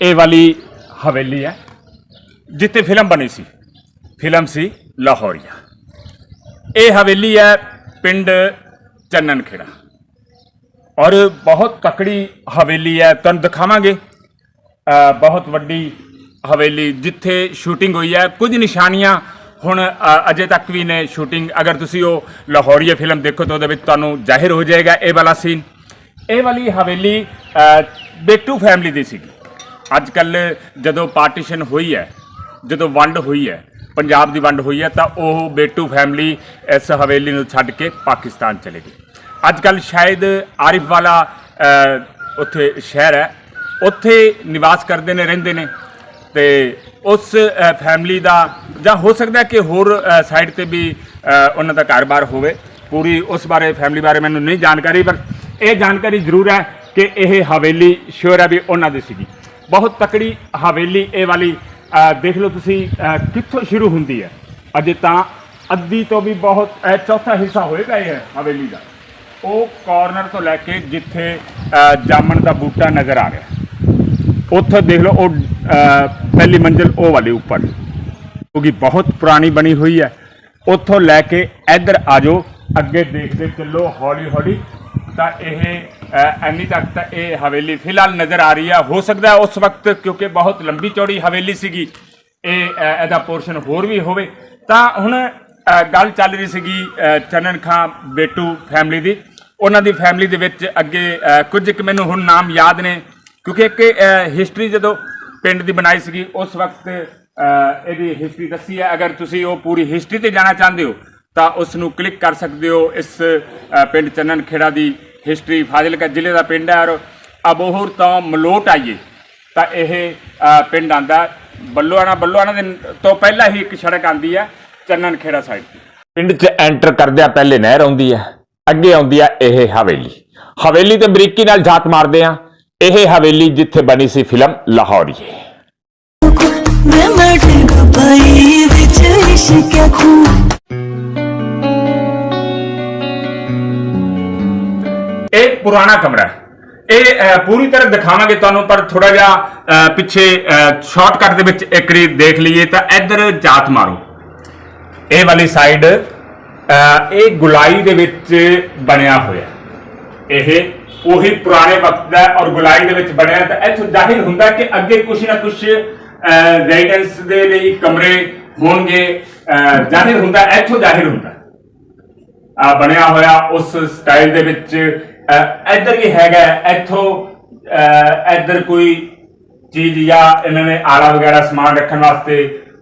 ਇਹ ਵਾਲੀ ਹਵੇਲੀ ਹੈ, ਜਿੱਥੇ ਫਿਲਮ ਬਣੀ ਸੀ। ਫਿਲਮ ਸੀ ਲਾਹੌਰੀਆ। ਇਹ ਹਵੇਲੀ ਹੈ ਪਿੰਡ ਚੰਨਨ ਖੇੜਾ ਔਰ ਬਹੁਤ ਤਕੜੀ ਹਵੇਲੀ ਹੈ, ਤੁਹਾਨੂੰ ਦਿਖਾਵਾਂਗੇ। ਬਹੁਤ ਵੱਡੀ ਹਵੇਲੀ ਜਿੱਥੇ ਸ਼ੂਟਿੰਗ ਹੋਈ ਹੈ। ਕੁਝ ਨਿਸ਼ਾਨੀਆਂ ਹੁਣ ਅਜੇ ਤੱਕ ਵੀ ਨੇ ਸ਼ੂਟਿੰਗ। ਅਗਰ ਤੁਸੀਂ ਉਹ ਲਾਹੌਰੀਆ ਫਿਲਮ ਦੇਖੋ ਤਾਂ ਉਹਦੇ ਵਿੱਚ ਤੁਹਾਨੂੰ ਜ਼ਾਹਿਰ ਹੋ ਜਾਏਗਾ ਇਹ ਵਾਲਾ ਸੀਨ। ਇਹ ਵਾਲੀ ਹਵੇਲੀ ਬੇਟੂ ਫੈਮਿਲੀ ਦੀ ਸੀਗੀ। ਅੱਜ ਕੱਲ ਜਦੋਂ ਪਾਰਟੀਸ਼ਨ ਹੋਈ ਹੈ, ਜਦੋਂ ਵੰਡ ਹੋਈ ਹੈ, ਪੰਜਾਬ ਦੀ ਵੰਡ ਹੋਈ ਹੈ, ਤਾਂ ਉਹ ਬੇਟੂ ਫੈਮਿਲੀ ਇਸ ਹਵੇਲੀ ਨੂੰ ਛੱਡ ਕੇ ਪਾਕਿਸਤਾਨ ਚਲੇ ਗਈ ਅੱਜ ਕੱਲ ਸ਼ਾਇਦ ਆਰਿਫ ਵਾਲਾ ਉੱਥੇ ਸ਼ਹਿਰ ਹੈ, ਉੱਥੇ ਨਿਵਾਸ ਕਰਦੇ ਨੇ, ਰਹਿੰਦੇ ਨੇ। ਤੇ ਉਸ ਫੈਮਿਲੀ ਦਾ, ਜਾਂ ਹੋ ਸਕਦਾ ਕਿ ਹੋਰ ਸਾਈਡ ਤੇ ਵੀ ਉਹਨਾਂ ਦਾ ਘਰ-ਬਾਰ ਹੋਵੇ। ਪੂਰੀ ਉਸ ਬਾਰੇ ਫੈਮਿਲੀ ਬਾਰੇ ਮੈਨੂੰ ਨਹੀਂ ਜਾਣਕਾਰੀ, ਪਰ ਇਹ ਜਾਣਕਾਰੀ ਜ਼ਰੂਰ ਹੈ ਕਿ ਇਹ ਹਵੇਲੀ ਸ਼ੋਰ ਹੈ ਵੀ ਉਹਨਾਂ ਦੀ ਸੀਗੀ। ਬਹੁਤ ਤਕੜੀ ਹਵੇਲੀ ਇਹ ਵਾਲੀ ਦੇਖ ਲਓ ਤੁਸੀਂ ਕਿੱਥੋਂ ਸ਼ੁਰੂ ਹੁੰਦੀ ਹੈ। ਅਜੇ ਤਾਂ ਅੱਧੀ ਤੋਂ ਵੀ ਬਹੁਤ ਅ, ਚੌਥਾ ਹਿੱਸਾ ਹੋਏਗਾ ਇਹ ਹਵੇਲੀ ਦਾ। ਉਹ ਕਾਰਨਰ ਤੋਂ ਲੈ ਕੇ ਜਿੱਥੇ ਜਾਮਣ ਦਾ ਬੂਟਾ ਨਜ਼ਰ ਆ ਰਿਹਾ। ਉੱਥੇ ਦੇਖ ਲਓ ਉਹ ਪਹਿਲੀ ਮੰਜ਼ਿਲ ਉਹ ਵਾਲੀ ਉੱਪਰ। ਕਿਉਂਕਿ ਬਹੁਤ ਪੁਰਾਣੀ ਬਣੀ ਹੋਈ ਹੈ। ਉੱਥੋਂ ਲੈ ਕੇ ਇੱਧਰ ਆ ਜਾਓ ਅੱਗੇ ਦੇਖਦੇ ਚੱਲੋ ਹੌਲੀ ਹੌਲੀ ਤਾਂ ਇਹ ਅ, ਤੱਕ ਤਾਂ ਇਹ ਹਵੇਲੀ ਫਿਲਹਾਲ ਨਜ਼ਰ ਆ ਰਹੀ ਹੈ ਹੋ ਸਕਦਾ ਉਸ ਵਕਤ ਕਿਉਂਕਿ ਬਹੁਤ ਲੰਬੀ ਚੌੜੀ ਹਵੇਲੀ ਸੀਗੀ ਇਹ ਇਹਦਾ ਪੋਰਸ਼ਨ ਹੋਰ ਵੀ ਹੋਵੇ। ਤਾਂ ਹੁਣ ਗੱਲ ਚੱਲ ਰਹੀ ਸੀਗੀ ਅ, ਚੰਨਨ ਖਾਂ ਬੇਟੂ ਫੈਮਿਲੀ ਦੀ। ਉਹਨਾਂ ਦੀ ਫੈਮਿਲੀ ਦੇ ਵਿੱਚ ਅੱਗੇ ਕੁਝ ਇੱਕ ਮੈਨੂੰ ਹੁਣ ਨਾਮ ਯਾਦ ਨੇ ਕਿਉਂਕਿ ਇੱਕ ਹਿਸਟਰੀ ਜਦੋਂ ਪਿੰਡ ਦੀ ਬਣਾਈ ਸੀਗੀ ਉਸ ਵਕਤ ਇਹਦੀ ਹਿਸਟਰੀ ਦੱਸੀ ਹੈ। ਅਗਰ ਤੁਸੀਂ ਉਹ ਪੂਰੀ ਹਿਸਟਰੀ ਤੇ ਜਾਣਾ ਚਾਹੁੰਦੇ ਹੋ ਤਾਂ ਉਸ ਨੂੰ ਕਲਿੱਕ ਕਰ ਸਕਦੇ ਹੋ ਇਸ ਪਿੰਡ ਚੰਨਨ ਖੇੜਾ ਦੀ ਹਿਸਟਰੀ ਫਾਜ਼ਿਲਕਾ ਜ਼ਿਲ੍ਹੇ ਦਾ ਪਿੰਡ ਹੈ ਔਰ ਅਬੋਹਰ ਤੋਂ ਮਲੋਟ ਆਈਏ। ਤਾਂ ਇਹ ਪਿੰਡ ਆਂਦਾ। ਬੱਲੋਆਣਾ ਬੱਲੋਆਣਾ ਦੇ ਤੋਂ ਪਹਿਲਾਂ ਹੀ ਇੱਕ ਸੜਕ ਆਂਦੀ ਹੈ ਚੰਨਨ ਖੇੜਾ ਸਾਈਡ ਪਿੰਡ 'ਚ ਐਂਟਰ ਕਰਦਿਆਂ ਪਹਿਲੇ ਨਹਿਰ ਆਉਂਦੀ ਹੈ ਅੱਗੇ ਆਉਂਦੀ ਹੈ ਇਹ ਹਵੇਲੀ। ਹਵੇਲੀ ਤੇ ਬਰੀਕੀ ਨਾਲ ਝਾਤ ਮਾਰਦੇ ਆ ਇਹ ਹਵੇਲੀ ਜਿੱਥੇ ਬਣੀ ਸੀ ਫਿਲਮ ਲਾਹੌਰੀਏ ਮੈਂ ਮਟਕ ਪਈ ਵਿੱਚ ਇਸ਼ਕ ਖੂ ਪੁਰਾਣਾ ਕਮਰਾ ਹੈ। ਇਹ ਪੂਰੀ ਤਰ੍ਹਾਂ ਦਿਖਾਵਾਂਗੇ ਤੁਹਾਨੂੰ ਪਰ ਥੋੜਾ ਜਿਹਾ ਪਿੱਛੇ ਸ਼ਾਰਟਕਟ ਦੇ ਵਿੱਚ ਇੱਕ ਦੇਖ ਲਈਏ ਤਾਂ ਇੱਧਰ ਜਾਤ ਮਾਰੋ। ਇਹ ਵਾਲੀ ਸਾਈਡ ਇਹ ਗੁਲਾਈ ਦੇ ਵਿੱਚ ਬਣਿਆ ਹੋਇਆ ਇਹ ਉਹੀ ਪੁਰਾਣੇ ਵਕਤ ਦਾ ਔਰ ਗੁਲਾਈ ਦੇ ਵਿੱਚ ਬਣਿਆ ਤਾਂ ਇੱਥੋਂ ਜ਼ਾਹਿਰ ਹੁੰਦਾ ਕਿ ਅੱਗੇ ਕੁਛ ਨਾ ਕੁਛ ਰੈਜ਼ੀਡੈਂਸ ਦੇ ਲਈ ਕਮਰੇ ਹੋਣਗੇ। ਅ, ਜ਼ਾਹਿਰ ਹੁੰਦਾ ਇੱਥੋਂ ਜ਼ਾਹਿਰ ਹੁੰਦਾ ਆ ਬਣਿਆ ਹੋਇਆ ਉਸ ਸਟਾਈਲ ਦੇ ਵਿੱਚ ਅ, ਇੱਧਰ ਵੀ ਹੈਗਾ ਹੈ, ਇੱਥੋਂ ਅ, ਇੱਧਰ ਕੋਈ ਚੀਜ਼ ਜਾਂ ਇਹਨਾਂ ਨੇ ਆਲਾ ਵਗੈਰਾ ਸਮਾਨ ਰੱਖਣ ਵਾਸਤੇ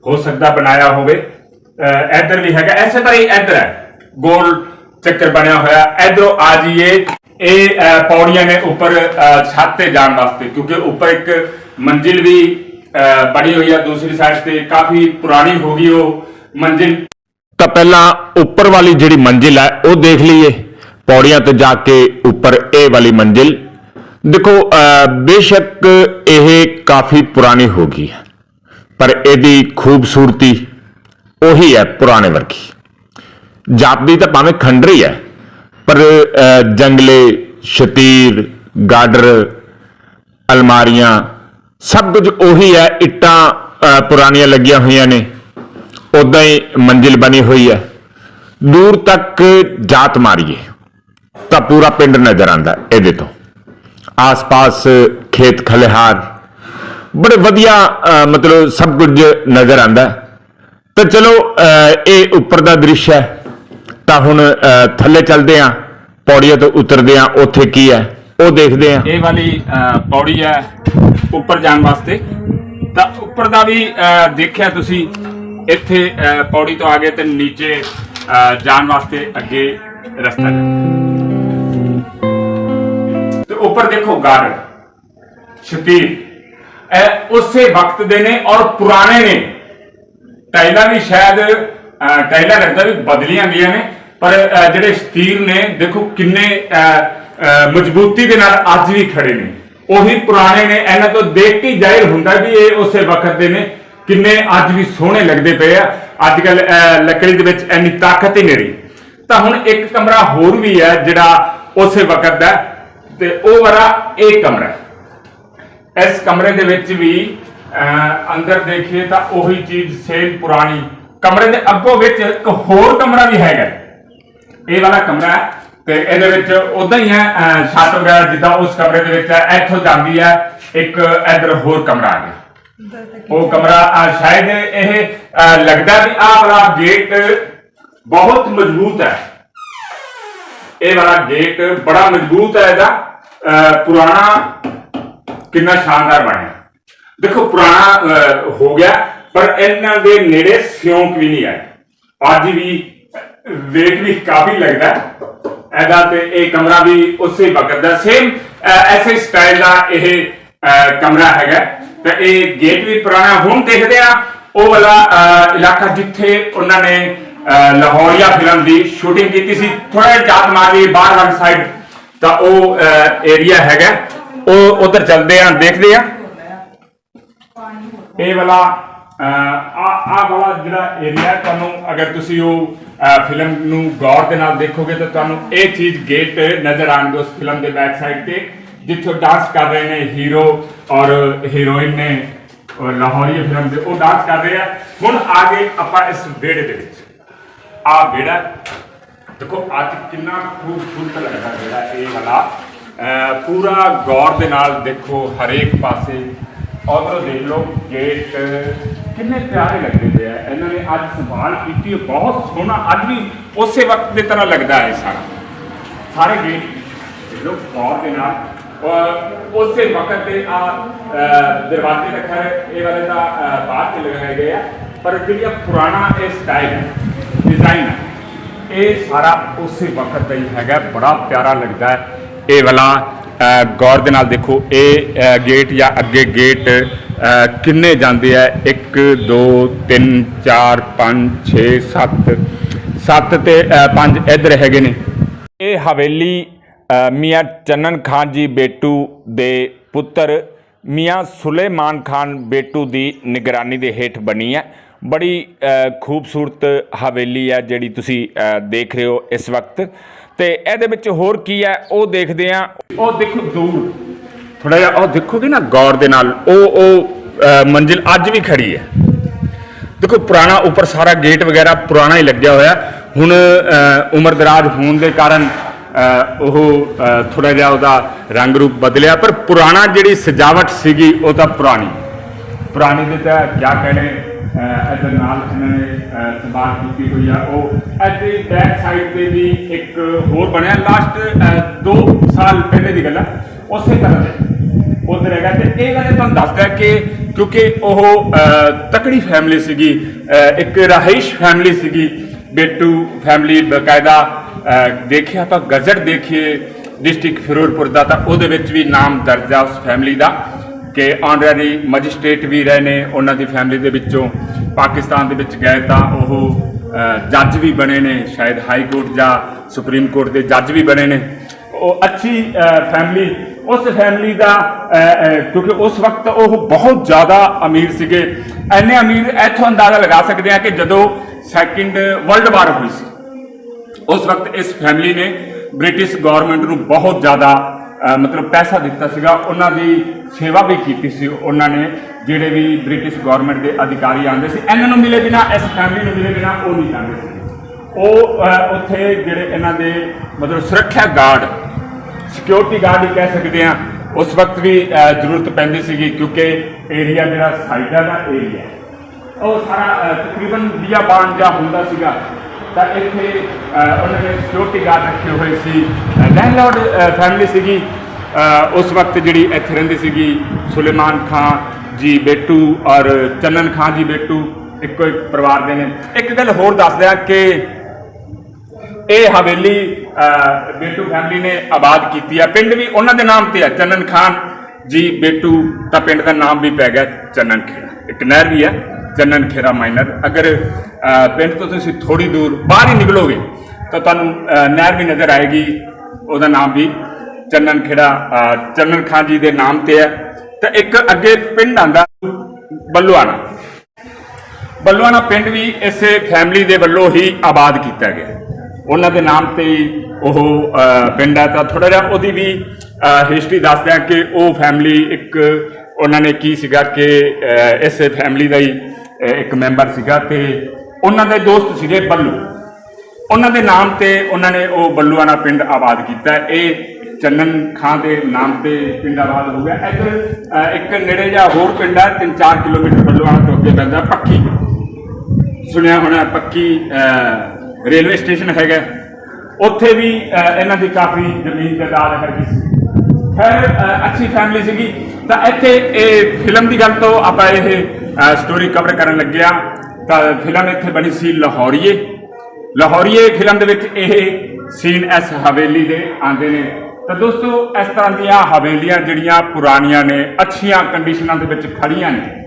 ਹੋ ਸਕਦਾ ਬਣਾਇਆ ਹੋਵੇ। ਅ, ਇੱਧਰ ਵੀ ਹੈਗਾ ਐਸੇ ਤਰ੍ਹਾਂ ਹੀ ਇੱਧਰ ਹੈ ਗੋਲ ਚੱਕਰ ਬਣਿਆ ਹੋਇਆ। ਇੱਧਰੋਂ ਆ ਜਾਈਏ ਇਹ ਅ, ਪੌੜੀਆਂ ਨੇ ਉੱਪਰ ਅ, ਛੱਤ ਤੇ ਜਾਣ ਵਾਸਤੇ ਕਿਉਂਕਿ ਉੱਪਰ ਇੱਕ ਮੰਜ਼ਿਲ ਵੀ ਅਹ ਬਣੀ ਹੋਈ ਹੈ ਦੂਸਰੀ ਸਾਈਡ ਤੇ ਕਾਫੀ ਪੁਰਾਣੀ ਹੋ ਗਈ ਉਹ ਮੰਜ਼ਿਲ। ਤਾਂ ਪਹਿਲਾਂ ਉੱਪਰ ਵਾਲੀ ਜਿਹੜੀ ਮੰਜ਼ਿਲ ਹੈ ਉਹ ਦੇਖ ਲਈਏ। ਪੌੜੀਆਂ ਤੇ ਜਾ ਕੇ ਉੱਪਰ ਇਹ ਵਾਲੀ ਮੰਜ਼ਿਲ। ਦੇਖੋ ਬੇਸ਼ੱਕ ਇਹ ਕਾਫੀ ਪੁਰਾਣੀ ਹੋ ਗਈ ਹੈ, ਪਰ ਇਹਦੀ ਖੂਬਸੂਰਤੀ ਉਹੀ ਹੈ ਪੁਰਾਣੇ ਵਰਗੀ। ਜਾਪਦੀ ਤਾਂ ਭਾਵੇਂ ਖੰਡਰੀ ਹੈ, ਪਰ ਜੰਗਲੇ, ਸ਼ਤੀਰ, ਗਾਡਰ, ਅਲਮਾਰੀਆਂ, ਸਭ ਕੁਝ ਉਹੀ ਹੈ, ਇੱਟਾਂ ਪੁਰਾਣੀਆਂ ਲੱਗੀਆਂ ਹੋਈਆਂ ਨੇ ਉਦਾਂ ਹੀ ਮੰਜ਼ਿਲ ਬਣੀ ਹੋਈ ਹੈ। ਦੂਰ ਤੱਕ ਜਾਤ ਮਾਰੀਏ। ਤਾਂ ਪੂਰਾ ਪਿੰਡ ਨਜ਼ਰ ਆਉਂਦਾ ਇਹਦੇ ਤੋਂ। ਆਸ-ਪਾਸ ਖੇਤ ਖਲਿਹਾਰ, ਬੜੇ ਵਧੀਆ ਮਤਲਬ ਸਭ ਕੁਝ ਨਜ਼ਰ ਆਉਂਦਾ। ਤਾਂ ਚਲੋ ਇਹ ਉੱਪਰ ਦਾ ਦ੍ਰਿਸ਼ ਹੈ। ਤਾਂ ਹੁਣ ਥੱਲੇ ਚੱਲਦੇ ਆਂ ਪੌੜੀਆਂ ਤੋਂ ਉਤਰਦੇ ਆਂ ਉੱਥੇ ਕੀ ਹੈ, ਉਹ ਦੇਖਦੇ ਆਂ ਇਹ ਵਾਲੀ ਪੌੜੀ ਹੈ ਉੱਪਰ ਜਾਣ ਵਾਸਤੇ। ਤਾਂ ਉੱਪਰ ਦਾ ਵੀ ਦੇਖਿਆ ਤੁਸੀਂ, ਇੱਥੇ ਪੌੜੀ ਤੋਂ ਆ ਗਏ ਤੇ ਨੀਚੇ ਜਾਣ ਵਾਸਤੇ ਅੱਗੇ ਰਸਤਾ ਹੈ। ਤੇ ਉੱਪਰ ਦੇਖੋ ਗਾਰਡ ਸ਼ਤੀਰ। ਇਹ ਉਸੇ ਵਕਤ ਦੇ ਨੇ ਔਰ ਪੁਰਾਣੇ ਨੇ। ਟਾਈਲਾਂ ਵੀ ਸ਼ਾਇਦ ਟਾਈਲਾਂ ਲੱਗਦਾ ਵੀ ਬਦਲੀਆਂ ਗਈਆਂ ਨੇ, ਪਰ ਜਿਹੜੇ ਸ਼ਤੀਰ ਨੇ, ਦੇਖੋ ਕਿੰਨੇ ਮਜ਼ਬੂਤੀ ਦੇ ਨਾਲ ਅੱਜ ਵੀ ਖੜੇ ਨੇ। ਉਹੀ ਪੁਰਾਣੇ ਨੇ, ਇਹਨਾਂ ਤੋਂ ਦੇਖ ਕੇ ਜ਼ਾਹਿਰ ਹੁੰਦਾ ਵੀ ਇਹ ਉਸੇ ਵਕਤ ਦੇ ਨੇ, ਕਿੰਨੇ ਅੱਜ ਵੀ ਸੋਹਣੇ ਲੱਗਦੇ ਪਏ ਆ। ਅੱਜ ਕੱਲ ਲੱਕੜੀ ਦੇ ਵਿੱਚ ਇੰਨੀ ਤਾਕਤ ਹੀ ਨਹੀਂ ਰਹੀ। ਤਾਂ ਹੁਣ ਇੱਕ ਕਮਰਾ ਹੋਰ ਵੀ ਹੈ ਜਿਹੜਾ ਉਸੇ ਵਕਤ ਦਾ ਤੇ ਉਹ ਵਾਲਾ ਇਹ ਕਮਰਾ ਇਸ ਕਮਰੇ ਦੇ ਵਿੱਚ ਵੀ ਅੰਦਰ ਦੇਖੀਏ ਤਾਂ ਉਹੀ ਚੀਜ਼ ਸੇਮ ਪੁਰਾਣੀ। ਕਮਰੇ ਦੇ ਅੱਗੋਂ ਵਿੱਚ ਇੱਕ ਹੋਰ ਕਮਰਾ ਵੀ ਹੈਗਾ। ਇਹ ਵਾਲਾ ਕਮਰਾ ਤੇ ਇਹਦੇ ਵਿੱਚ ਉਦਾਂ ਹੀ ਹੈ ਛੱਤ ਵਗੈਰਾ ਜਿੱਦਾਂ ਉਸ ਕਮਰੇ ਦੇ ਵਿੱਚ ਹੈ, ਇੱਥੋਂ ਜਾਂਦੀ ਹੈ, ਇੱਕ ਇਧਰ ਹੋਰ ਕਮਰਾ ਆ ਗਿਆ। ਉਹ ਕਮਰਾ ਸ਼ਾਇਦ ਇਹ ਲੱਗਦਾ ਵੀ ਆਹ ਵਾਲਾ ਗੇਟ ਬਹੁਤ ਮਜ਼ਬੂਤ ਹੈ। ਇਹ ਵਾਲਾ ਗੇਟ ਬੜਾ ਮਜ਼ਬੂਤ ਹੈ ਇਹਦਾ। ਪੁਰਾਣਾ ਕਿੰਨਾ ਸ਼ਾਨਦਾਰ ਬਣਿਆ। ਦੇਖੋ ਪੁਰਾਣਾ ਹੋ ਗਿਆ ਪਰ ਇਹਨਾਂ ਦੇ ਨੇੜੇ ਸਿਉਂਕ ਵੀ ਨਹੀਂ ਆਇਆ ਅੱਜ ਵੀ ਵੇਟ ਵੀ ਕਾਫੀ ਲੱਗਦਾ। ਇਹਦਾ ਤੇ ਇਹ ਕਮਰਾ ਵੀ ਉਸੇ ਵਕਤ ਦਾ ਸੇਮ ਐਸੇ ਸਟਾਈਲ ਦਾ ਇਹ ਕਮਰਾ ਹੈਗਾ। ਤੇ ਇਹ ਗੇਟ ਵੀ ਪੁਰਾਣਾ ਹੁਣ ਦੇਖਦੇ ਆ ਉਹ ਵਾਲਾ ਅਹ, ਇਲਾਕਾ ਜਿੱਥੇ ਉਹਨਾਂ ਨੇ ਅਹ, ਲਾਹੌਰੀਆ ਫਿਲਮ ਦੀ ਸ਼ੂਟਿੰਗ ਕੀਤੀ ਸੀ। ਥੋੜਾ ਜਿਹਾ ਜਾਤ ਮਾਰੀ ਬਾਹਰ ਵਾਲੀ ਸਾਈਡ ਤਾਂ ਉਹ ਏਰੀਆ ਹੈਗਾ। ਉਹ ਉਧਰ ਚੱਲਦੇ ਆ ਦੇਖਦੇ ਆ। ਇਹ ਵਾਲਾ ਅਹ, ਆ ਆ ਵਾਲਾ ਜਿਹੜਾ ਏਰੀਆ ਤੁਹਾਨੂੰ ਅਗਰ ਤੁਸੀਂ ਉਹ ਫਿਲਮ ਨੂੰ ਗੌਰ ਦੇ ਨਾਲ ਦੇਖੋਗੇ ਤਾਂ ਤੁਹਾਨੂੰ ਇਹ ਚੀਜ਼ ਗੇਟ ਨਜ਼ਰ ਆਣਗੇ ਉਸ ਫਿਲਮ ਦੇ ਬੈਕ ਸਾਈਡ ਤੇ ਜਿੱਥੇ ਡਾਂਸ ਕਰ ਰਹੇ ਨੇ ਹੀਰੋ ਔਰ ਹੀਰੋਇਨ ਨੇ ਔਰ ਲਾਹੌਰੀ ਫਿਲਮ ਦੇ ਉਹ ਡਾਂਸ ਕਰ ਰਹੇ ਆ। ਹੁਣ ਆ ਗਏ ਆਪਾਂ ਇਸ ਵਿਹੜੇ ਦੇ ਵਿੱਚ। ਆ ਵਿਹੜਾ ਦੇਖੋ ਅੱਜ ਕਿੰਨਾ ਖੂਬਸੂਰਤ ਲੱਗਦਾ ਜਿਹੜਾ ਇਹ ਵਾਲਾ। ਪੂਰਾ ਗੌਰ ਦੇ ਨਾਲ ਦੇਖੋ ਹਰੇਕ ਪਾਸੇ। ਉਧਰੋਂ ਦੇਖ ਲਓ ਗੇਟ ਕਿੰਨੇ ਪਿਆਰੇ ਲੱਗਦੇ ਪਏ ਆ। ਇਹਨਾਂ ਨੇ ਅੱਜ ਸੰਭਾਲ ਕੀਤੀ ਬਹੁਤ ਸੋਹਣਾ। ਅੱਜ ਵੀ ਉਸੇ ਵਕਤ ਦੇ ਤਰ੍ਹਾਂ ਲੱਗਦਾ ਹੈ ਸਾਰਾ। ਸਾਰੇ ਗੇਟ ਦੇਖ ਲਓ ਗੌਰ ਦੇ ਨਾਲ। ਉਸੇ ਵਕਤ ਦੇ ਆ ਦਰਵਾਜ਼ੇ ਰੱਖਿਆ ਇਹ ਵਾਲੇ ਤਾਂ ਅਹ, ਬਾਅਦ ਚ ਲਗਾਏ ਗਏ ਆ। ਪਰ ਜਿਹੜੀ ਪੁਰਾਣਾ ਇਹ ਸਟਾਈਲ ਡਿਜ਼ਾਈਨ ਹੈ ਇਹ ਸਾਰਾ ਉਸੇ ਵਕਤ ਦਾ ਹੀ ਹੈਗਾ, ਬੜਾ ਪਿਆਰਾ ਲੱਗਦਾ ਹੈ। ਇਹ ਵਾਲਾ ਗੌਰ ਦੇ ਨਾਲ ਦੇਖੋ, ਇਹ ਗੇਟ ਜਾਂ ਅੱਗੇ ਗੇਟ ਕਿੰਨੇ ਜਾਂਦੇ ਆ? 1 2 3 4 5 6 7 7 ਤੇ 5 ਇੱਧਰ ਹੈਗੇ ਨੇ। ਇਹ ਹਵੇਲੀ ਮੀਆਂ ਚੰਨਨ ਖਾਨ ਜੀ ਬੇਟੂ ਦੇ ਪੁੱਤਰ, ਮੀਆਂ ਸੁਲੇਮਾਨ ਖਾਨ ਬੇਟੂ ਦੀ ਨਿਗਰਾਨੀ ਦੇ ਹੇਠ ਬਣੀ ਹੈ। ਬੜੀ ਖੂਬਸੂਰਤ ਹਵੇਲੀ ਹੈ ਜਿਹੜੀ ਤੁਸੀਂ ਦੇਖ ਰਹੇ ਹੋ ਇਸ ਵਕਤ। ਤੇ ਇਹਦੇ ਵਿੱਚ ਹੋਰ ਕੀ ਹੈ ਉਹ ਦੇਖਦੇ ਆ ਉਹ ਦੇਖੋ ਦੂਰ। ਥੋੜਾ ਜਿਹਾ ਉਹ ਦੇਖੋਗੇ ਨਾ ਗੌਰ ਦੇ ਨਾਲ ਉਹ ਉਹ ਮੰਜ਼ਿਲ ਅੱਜ ਵੀ ਖੜੀ ਹੈ। ਦੇਖੋ ਪੁਰਾਣਾ ਉੱਪਰ ਸਾਰਾ ਗੇਟ ਵਗੈਰਾ ਪੁਰਾਣਾ ਹੀ ਲੱਗਿਆ ਹੋਇਆ। ਹੁਣ ਅ, ਉਮਰ ਦਰਾਜ ਹੋਣ ਦੇ ਕਾਰਨ ਉਹ ਥੋੜਾ ਜਿਹਾ ਉਹਦਾ ਰੰਗ ਰੂਪ ਬਦਲਿਆ। ਪਰ ਪੁਰਾਣਾ ਜਿਹੜੀ ਸਜਾਵਟ ਸੀਗੀ ਉਹ ਤਾਂ ਪੁਰਾਣੀ। ਪੁਰਾਣੀ ਦੇ ਤਾਂ ਕਿਆ ਕਹਿਣੇ। ਇਹਦੇ ਨਾਲ ਇਹਨਾਂ ਨੇ ਅ, ਸੰਭਾਲ ਕੀਤੀ ਹੋਈ ਆ। ਉਹ ਇੱਥੇ ਬੈਕ ਸਾਈਡ ਤੇ ਵੀ ਇੱਕ ਹੋਰ ਬਣਿਆ। ਲਾਸਟ 2 ਸਾਲ ਪਹਿਲੇ ਦੀ ਗੱਲ ਆ। ਉਸੇ ਤਰ੍ਹਾਂ ਦੇ ਉਧਰ ਹੈਗਾ ਤੇ ਇਹ ਗੱਲ ਤੁਹਾਨੂੰ ਦੱਸਦਾ ਕਿ ਕਿਉਂਕਿ ਉਹ ਤਕੜੀ ਫੈਮਿਲੀ ਸੀਗੀ ਇੱਕ ਰਾਹਿਸ਼ ਫੈਮਿਲੀ ਸੀਗੀ ਬੇਟੂ ਫੈਮਿਲੀ ਬਕਾਇਦਾ ਅਹ, ਦੇਖਿਆ ਆਪਾਂ ਗਜ਼ਟ ਦੇਖੀਏ ਡਿਸਟ੍ਰਿਕਟ ਫਿਰੋਜ਼ਪੁਰ ਦਾ ਤਾਂ ਉਹਦੇ ਵਿੱਚ ਵੀ ਨਾਮ ਦਰਜ ਆ ਉਸ ਫੈਮਿਲੀ ਦਾ। ਕਿ ਆਨਰੇਰੀ ਮੈਜਿਸਟ੍ਰੇਟ ਵੀ ਰਹੇ ਨੇ, ਉਹਨਾਂ ਦੀ ਫੈਮਿਲੀ ਦੇ ਵਿੱਚੋਂ ਪਾਕਿਸਤਾਨ ਦੇ ਵਿੱਚ ਗਏ ਤਾਂ ਉਹ ਜੱਜ ਵੀ ਬਣੇ ਨੇ, ਸ਼ਾਇਦ ਹਾਈ ਕੋਰਟ ਜਾਂ ਸੁਪਰੀਮ ਕੋਰਟ ਦੇ ਜੱਜ ਵੀ ਬਣੇ ਨੇ। ਉਹ ਅੱਛੀ ਫੈਮਿਲੀ ਉਸ ਫੈਮਿਲੀ ਦਾ ਕਿਉਂਕਿ ਉਸ ਵਕਤ ਉਹ ਬਹੁਤ ਜ਼ਿਆਦਾ ਅਮੀਰ ਸੀਗੇ। ਐਨੇ ਅਮੀਰ ਇੱਥੋਂ ਅੰਦਾਜ਼ਾ ਲਗਾ ਸਕਦੇ ਆ ਕਿ ਜਦੋਂ ਸੈਕਿੰਡ ਵਰਲਡ ਵਾਰ ਹੋਈ ਸੀ, ਉਸ ਵਕਤ ਇਸ ਫੈਮਿਲੀ ਨੇ ਬ੍ਰਿਟਿਸ਼ ਗਵਰਨਮੈਂਟ ਨੂੰ ਬਹੁਤ ਜ਼ਿਆਦਾ ਮਤਲਬ ਪੈਸਾ ਦਿੱਤਾ ਸੀਗਾ ਉਹਨਾਂ ਦੀ ਸੇਵਾ ਵੀ ਕੀਤੀ ਸੀ ਉਹਨਾਂ ਨੇ ਜਿਹੜੇ ਵੀ ਬ੍ਰਿਟਿਸ਼ ਗਵਰਨਮੈਂਟ ਦੇ ਅਧਿਕਾਰੀ ਆਉਂਦੇ ਸੀ ਇਹਨਾਂ ਨੂੰ ਮਿਲੇ ਬਿਨਾ ਇਸ ਫੈਮਿਲੀ ਨੂੰ ਮਿਲੇ ਬਿਨਾ ਉਹ ਨਹੀਂ ਜਾਂਦੇ ਸੀ। ਉਹ ਅਹ, ਉੱਥੇ ਜਿਹੜੇ ਇਹਨਾਂ ਦੇ ਮਤਲਬ ਸੁਰੱਖਿਆ ਗਾਰਡ ਸਿਕਿਉਰਿਟੀ ਗਾਰਡ ਹੀ ਕਹਿ ਸਕਦੇ ਆ ਉਸ ਵਕਤ ਵੀ ਅਹ, ਜ਼ਰੂਰਤ ਪੈਂਦੀ ਸੀਗੀ ਕਿਉਂਕਿ ਏਰੀਆ ਜਿਹੜਾ ਸਾਈਡਾਂ ਦਾ ਏਰੀਆ ਉਹ ਸਾਰਾ ਅਹ, ਤਕਰੀਬਨ ਬਿਆਬਾਨ ਜਾਂ ਹੁੰਦਾ ਸੀਗਾ। ਤਾਂ ਇੱਥੇ ਉਹਨਾਂ ਨੇ ਸਿਕਿਉਰਿਟੀ ਗਾਰਡ ਰੱਖੇ ਹੋਏ ਸੀ। ਲੈਂਡਲੌਰਡ ਫੈਮਿਲੀ ਸੀਗੀ। ਉਸ ਵਕਤ ਜਿਹੜੀ ਇੱਥੇ ਰਹਿੰਦੀ ਸੀਗੀ ਸੁਲੇਮਾਨ ਖਾਨ ਜੀ ਬੇਟੂ ਔਰ ਚੰਨਨ ਖਾਨ ਜੀ ਬੇਟੂ, ਇੱਕੋ ਇੱਕ ਪਰਿਵਾਰ ਦੇ ਨੇ। ਇੱਕ ਗੱਲ ਹੋਰ ਦੱਸ ਦਿਆਂ ਕਿ ਇਹ ਹਵੇਲੀ ਬੇਟੂ ਫੈਮਿਲੀ ਨੇ ਆਬਾਦ ਕੀਤੀ ਆ। ਪਿੰਡ ਵੀ ਉਹਨਾਂ ਦੇ ਨਾਮ ਤੇ ਆ, ਚੰਨਨ ਖਾਨ ਜੀ ਬੇਟੂ, ਤਾਂ ਪਿੰਡ ਦਾ ਨਾਮ ਵੀ ਪੈ ਗਿਆ ਚੰਨਨ ਖੇੜਾ ਇੱਕ ਨਹਿਰ ਵੀ ਹੈ ਚੰਨਨ ਖੇਰਾ ਮਾਈਨਰ ਅਗਰ ਪਿੰਡ ਤੋਂ ਤੁਸੀਂ ਥੋੜੀ ਦੂਰ ਬਾਹਰ ਹੀ ਨਿਕਲੋਗੇ ਤਾਂ ਤੁਹਾਨੂੰ ਨਹਿਰ ਵੀ ਨਜ਼ਰ ਆਏਗੀ। ਉਹਦਾ ਨਾਮ ਵੀ ਚੰਨਨ ਖੇੜਾ ਅਹ, ਚੰਨਨ ਖਾਨ ਜੀ ਦੇ ਨਾਮ ਤੇ ਹੈ। ਤੇ ਇੱਕ ਅੱਗੇ ਪਿੰਡ ਆਂਦਾ ਬੱਲੂਆਣਾ। ਬੱਲੂਆਣਾ ਪਿੰਡ ਵੀ ਇਸੇ ਫੈਮਿਲੀ ਦੇ ਵੱਲੋਂ ਹੀ ਆਬਾਦ ਕੀਤਾ ਗਿਆ। ਉਹਨਾਂ ਦੇ ਨਾਮ ਤੇ ਹੀ ਉਹ ਪਿੰਡ ਹੈ। ਤਾਂ ਥੋੜਾ ਜਿਹਾ ਉਹਦੀ ਵੀ ਹਿਸਟਰੀ ਦੱਸਦੇ ਆ ਕਿ ਉਹ ਫੈਮਿਲੀ ਇੱਕ ਉਹਨਾਂ ਨੇ ਕੀ ਸੀਗਾ ਕਿ ਅਹ, ਇਸੇ ਫੈਮਿਲੀ ਦਾ ਹੀ ਇੱਕ ਮੈਂਬਰ ਸੀਗਾ ਤੇ ਉਹਨਾਂ ਦੇ ਦੋਸਤ ਸੀਗੇ ਬੱਲੂ। ਉਹਨਾਂ ਦੇ ਨਾਮ ਤੇ ਉਹਨਾਂ ਨੇ ਉਹ ਬੱਲੂਆਣਾ ਪਿੰਡ ਆਬਾਦ ਕੀਤਾ। ਇਹ ਚੰਨਨ ਖਾਂ ਦੇ ਨਾਮ ਤੇ ਪਿੰਡ ਆਬਾਦ ਹੋ ਗਿਆ। ਇੱਧਰ ਇੱਕ ਨੇੜੇ ਜਿਹਾ ਹੋਰ ਪਿੰਡ ਹੈ 3-4 ਕਿਲੋਮੀਟਰ ਬੱਲੂਆਣਾ ਤੋਂ ਅੱਗੇ ਪੈਂਦਾ ਪੱਕੀ ਸੁਣਿਆ ਹੋਣਾ ਪੱਕੀ ਰੇਲਵੇ ਸਟੇਸ਼ਨ ਹੈਗਾ। ਉੱਥੇ ਵੀ ਇਹਨਾਂ ਦੀ ਕਾਫੀ ਜ਼ਮੀਨ ਜਾਇਦਾਦ ਹੈਗੀ ਸੀ। ਖੈਰ ਅੱਛੀ ਫੈਮਿਲੀ ਸੀਗੀ। ਤਾਂ ਇੱਥੇ ਇਹ ਫਿਲਮ ਦੀ ਗੱਲ ਤੋਂ ਆਪਾਂ ਇਹ ਸਟੋਰੀ ਕਵਰ ਕਰਨ ਲੱਗਿਆ। ਤਾਂ ਫਿਲਮ ਇੱਥੇ ਬਣੀ ਸੀ ਲਾਹੌਰੀਏ। ਲਾਹੌਰੀਏ ਫਿਲਮ ਦੇ ਵਿੱਚ ਇਹ ਸੀਨ ਇਸ ਹਵੇਲੀ ਦੇ ਆਉਂਦੇ ਨੇ। ਤਾਂ ਦੋਸਤੋ, ਇਸ ਤਰ੍ਹਾਂ ਦੀਆਂ ਹਵੇਲੀਆਂ ਜਿਹੜੀਆਂ ਪੁਰਾਣੀਆਂ ਨੇ, ਅੱਛੀਆਂ ਕੰਡੀਸ਼ਨਾਂ ਦੇ ਵਿੱਚ ਖੜੀਆਂ ਨੇ,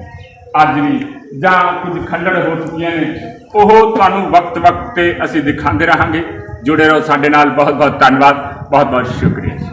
ਅੱਜ ਵੀ, ਜਾਂ ਕੁਝ ਖੰਡੜ ਹੋ ਚੁੱਕੀਆਂ ਨੇ, ਉਹ ਤੁਹਾਨੂੰ ਵਕਤ-ਵਕਤ ਤੇ ਅਸੀਂ ਦਿਖਾਉਂਦੇ ਰਹਾਂਗੇ। ਜੁੜੇ ਰਹੋ ਸਾਡੇ ਨਾਲ। ਬਹੁਤ-ਬਹੁਤ ਧੰਨਵਾਦ। ਬਹੁਤ-ਬਹੁਤ ਸ਼ੁਕਰੀਆ ਜੀ।